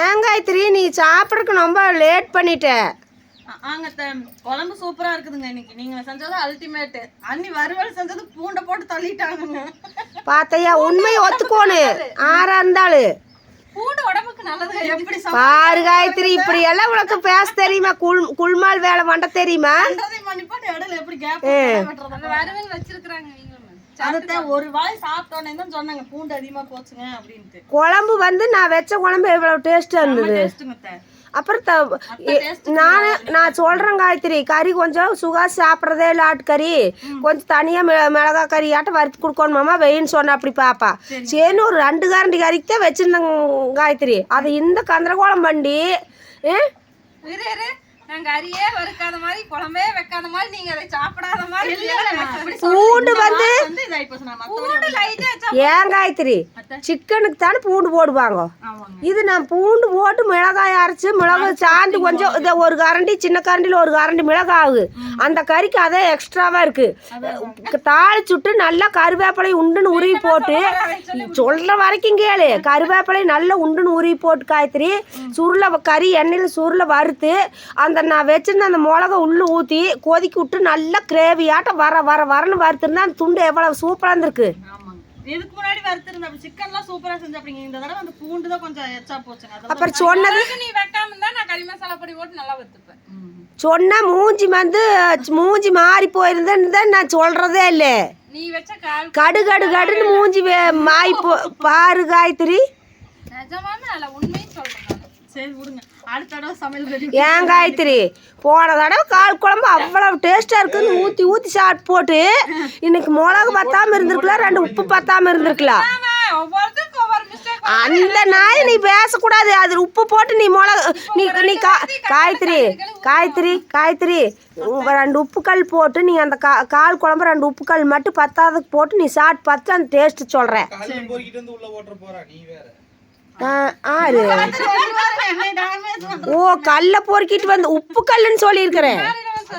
ஏன் காயத்ரி? நீ சாப்பிட்றதுக்கு ரொம்ப லேட் பண்ணிட்ட. ஆங்க குழம்பு சூப்பரா இருக்குதுங்க இன்னைக்கு. நீங்க செஞ்சது அல்டிமேட் அண்ணி வறுவல் செஞ்சது பூண்டை போட்டு தள்ளிட்டாங்கங்க. பார்த்தையா உண்மையை ஒத்துக்கோணும் ஆறா இருந்தாலும் பூண்டு உடம்புக்கு நல்லது எப்படி பாரு காயத்ரி இப்படி எல்லாம் உனக்கு பேச தெரியுமா? குள் குள்மால் வேலை பண்ண தெரியுமா? இடையில எப்படி கேப் வறுவல் வச்சிருக்கிறாங்க அதத்தான் ஒரு வாய் சாப்பிட்டோன்னே தான் சொன்னாங்க பூண்டு அதிகமா போச்சுங்க அப்படின்ட்டு. குழம்பு வந்து நான் வச்ச குழம்பு எவ்வளவு டேஸ்டா இருந்தது. அப்புறம் த- நான் நான் சொல்றேன் காயத்ரி கறி கொஞ்சம் சுகாஸ் சாப்பிட்றதே இல்லை ஆட்டுக்கறி கொஞ்சம் தனியா மி மிளகா கறி ஆட்டம் வறுத்து கொடுக்கணுமாமா வெயின்னு சொன்ன அப்படி பாப்பா. சரின்னு ஒரு ரெண்டு கரண்டி கறிக்கு தான் வச்சிருந்தேங்க காயத்ரி. அது இந்த கந்திரகோளம் வண்டி. ஏ? இரு இரு. நாங்க அரியே வறுக்காத மாதிரி குழம்பே வைக்காத மாதிரி நீங்க அதை சாப்பிடாத மாதிரி பூண்டு வந்து ஏன் காயத்ரி? சிக்கனுக்கு தானே பூண்டு போடுவாங்க. ஆமாங்க. இது நான் பூண்டு போட்டு மிளகாய் அரைச்சு மிளகு சாந்து கொஞ்சம் இதை ஒரு கரண்டி சின்ன கரண்டியில் ஒரு கரண்டி மிளகாகு அந்த கறிக்கு அதே எக்ஸ்ட்ராவா இருக்கு. தாளிச்சுட்டு நல்லா கருவேப்பிலை உண்டுன்னு உருவி போட்டு சொல்ற வரைக்கும் கேளு. கருவேப்பிலை நல்லா உண்டுன்னு உருவி போட்டு காய்கறி சுருளை கறி எண்ணெயில் சுருளை வறுத்து அந்த நான் வச்சிருந்த அந்த மிளகா உள்ள ஊற்றி கொதிக்க விட்டு நல்லா கிரேவியாட்டம் வர வர வரன்னு வறுத்துருந்தா அந்த துண்டு எவ்வளவு சூப்பராக இருந்திருக்கு. இதுக்கு முன்னாடி வறுத்திருந்த சிக்கன்லாம் சூப்பரா செஞ்சு அப்படிங்க இந்த தடவை அந்த பூண்டு தான் கொஞ்சம் எச்சா போச்சுங்க. அதெல்லாம் அப்புறம் சொன்னது நீ வைக்காம இருந்தா நான் கறி மசாலா பொடி போட்டு நல்லா. சொன்னா மூஞ்சி வந்து மூஞ்சி மாறி போயிருந்தேன்னு தான் நான் சொல்றதே இல்லை. நீ வச்ச கால் கடு கடு கடுன்னு மூஞ்சி மாறி போ பாரு காயத்ரி. நிஜமாவே நல்ல உண்மையும் சொல்றேன். நானு. சரி விடுங்க. அடுத்த தடவை சமையல் ரெடி ஏன் காயத்ரி? போன தடவை கால் குழம்பு அவ்வளவு டேஸ்டா இருக்குன்னு ஊத்தி ஊத்தி சாப்பிட்டு போட்டு இன்னைக்கு மிளகு பத்தாம இருந்திருக்கலாம் ரெண்டு உப்பு பத்தாம இருந்திருக்கலாம். ஆமா, ஒவ்வொருத்தருக்கும் ஒவ்வொரு மிஸ்டேக் அந்த நாய் நீ பேசக்கூடாது. அது உப்பு போட்டு நீ மிளகு நீ நீ கா காயத்ரி காயத்ரி காயத்ரி ரெண்டு உப்புக்கல் போட்டு நீ அந்த கா கால் குழம்பு ரெண்டு உப்புக்கல் மட்டும் பத்தாததுக்கு போட்டு நீ சாப்பிட்டு பார்த்து அந்த டேஸ்ட் சொல்கிறேன் ஆறு. ஓ கல்லை பொறுக்கிட்டு வந்து உப்பு கல்லுன்னு சொல்லியிருக்கிறேன்.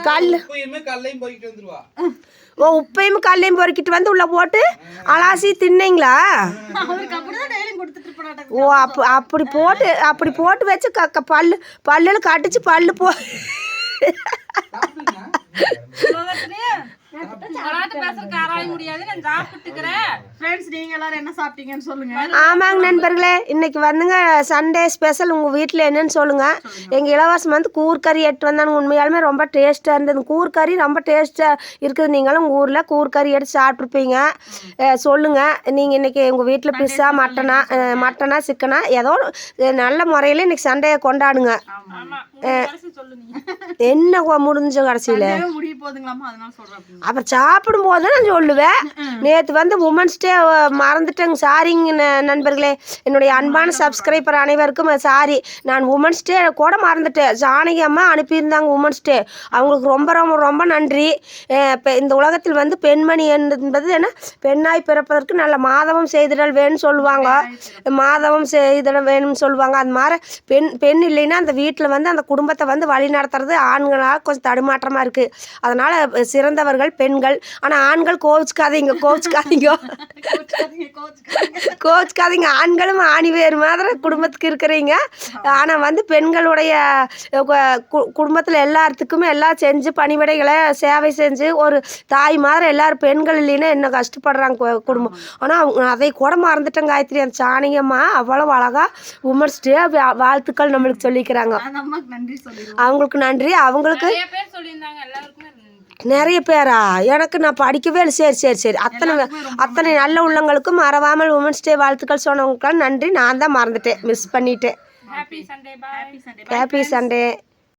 கல். உப்பையுமே கல்லையும் பொறுக்கிட்டு வந்துருவா. ஓ உப்பையும் கல்லையும் பொறுக்கிட்டு வந்து உள்ள போட்டு அலாசி தின்னீங்களா? ஓ அப்ப அப்படி போட்டு அப்படி போட்டு வச்சு க க- பல்லு பல்லுல கடிச்சு பல்லு போ ஆமாங்க நண்பர்களே இன்னைக்கு வந்துங்க சண்டே ஸ்பெஷல் உங்கள் வீட்டில் என்னன்னு சொல்லுங்கள் எங்கள் இளவரசம் வந்து கூர்க்கறி எடுத்து வந்தாங்க உண்மையாலுமே ரொம்ப டேஸ்ட்டாக இருந்தது. கூர்க்கறி ரொம்ப டேஸ்ட்டாக இருக்குது. நீங்களும் உங்கள் ஊரில் கூர்க்கறி எடுத்து சாப்பிட்ருப்பீங்க சொல்லுங்கள் நீங்கள் இன்னைக்கு உங்கள் வீட்டில் பிஸ்ஸா மட்டனா மட்டனா சிக்கனா ஏதோ நல்ல முறையில் இன்னைக்கு சண்டையை கொண்டாடுங்க. என்ன முடிஞ்ச கடைசியில்? போகுதுங்களாமா அதனால அப்படிங்க அப்புறம் சாப்பிடும் போது தான் நான் சொல்லுவேன். நேற்று வந்து உமன்ஸ் டே மறந்துட்டேங்க. சாரிங்க நண்பர்களே. என்னுடைய அன்பான சப்ஸ்கிரைபர் அனைவருக்கும் சாரி நான் உமன்ஸ் டே கூட மறந்துட்டேன். ஜானகி அம்மா அனுப்பியிருந்தாங்க உமன்ஸ் டே அவங்களுக்கு ரொம்ப ரொம்ப ரொம்ப நன்றி. இந்த உலகத்தில் வந்து பெண்மணி என்பது என்ன? பெண்ணாய் பிறப்பதற்கு நல்ல மாதவம் செய்திடல் வேணும்னு சொல்லுவாங்க. மாதவம் செய்திடல் வேணும்னு சொல்லுவாங்க. அது மாதிரி பெண் பெண் இல்லைன்னா அந்த வீட்டில் வந்து அந்த குடும்பத்தை வந்து வழி நடத்துறது ஆண்களால் கொஞ்சம் தடுமாற்றமாக இருக்குது அதனால் சிறந்தவர்கள் பெண்கள். ஆனால் ஆண்கள் கோவிச்சுக்காதீங்க கோவிச்சுக்காதீங்க. கோவிச்சுக்காதீங்க. ஆண்களும் ஆணி வேறு மாதிரி குடும்பத்துக்கு இருக்கிறீங்க. ஆனால் வந்து பெண்களுடைய குடும்பத்தில் எல்லாத்துக்குமே எல்லாம் செஞ்சு பணிவிடைகளை சேவை செஞ்சு ஒரு தாய் மாதிரி எல்லாரும் பெண்கள் இல்லைன்னா என்ன கஷ்டப்படுறாங்க குடும்பம். ஆனால் அவங்க அதை கூட மறந்துட்டேன் காயத்ரி. அந்த சாணியம்மா அவ்வளோ அழகா உமன்ஸ் டே வாழ்த்துக்கள் நம்மளுக்கு சொல்லிக்கிறாங்க. அந்த அம்மாக்கு நன்றி சொல்லிடுவோம். அவங்களுக்கு நன்றி. அவங்களுக்கு நிறைய பேர்? எனக்கு நான் படிக்கவே இல்லை. சரி சரி சரி. அத்தனை அத்தனை நல்ல உள்ளங்களுக்கும் மறவாமல் உமன்ஸ் டே வாழ்த்துக்கள் சொன்னவங்களுக்கெல்லாம் நன்றி. நான் தான் மறந்துட்டேன். மிஸ் பண்ணிட்டேன். Happy Sunday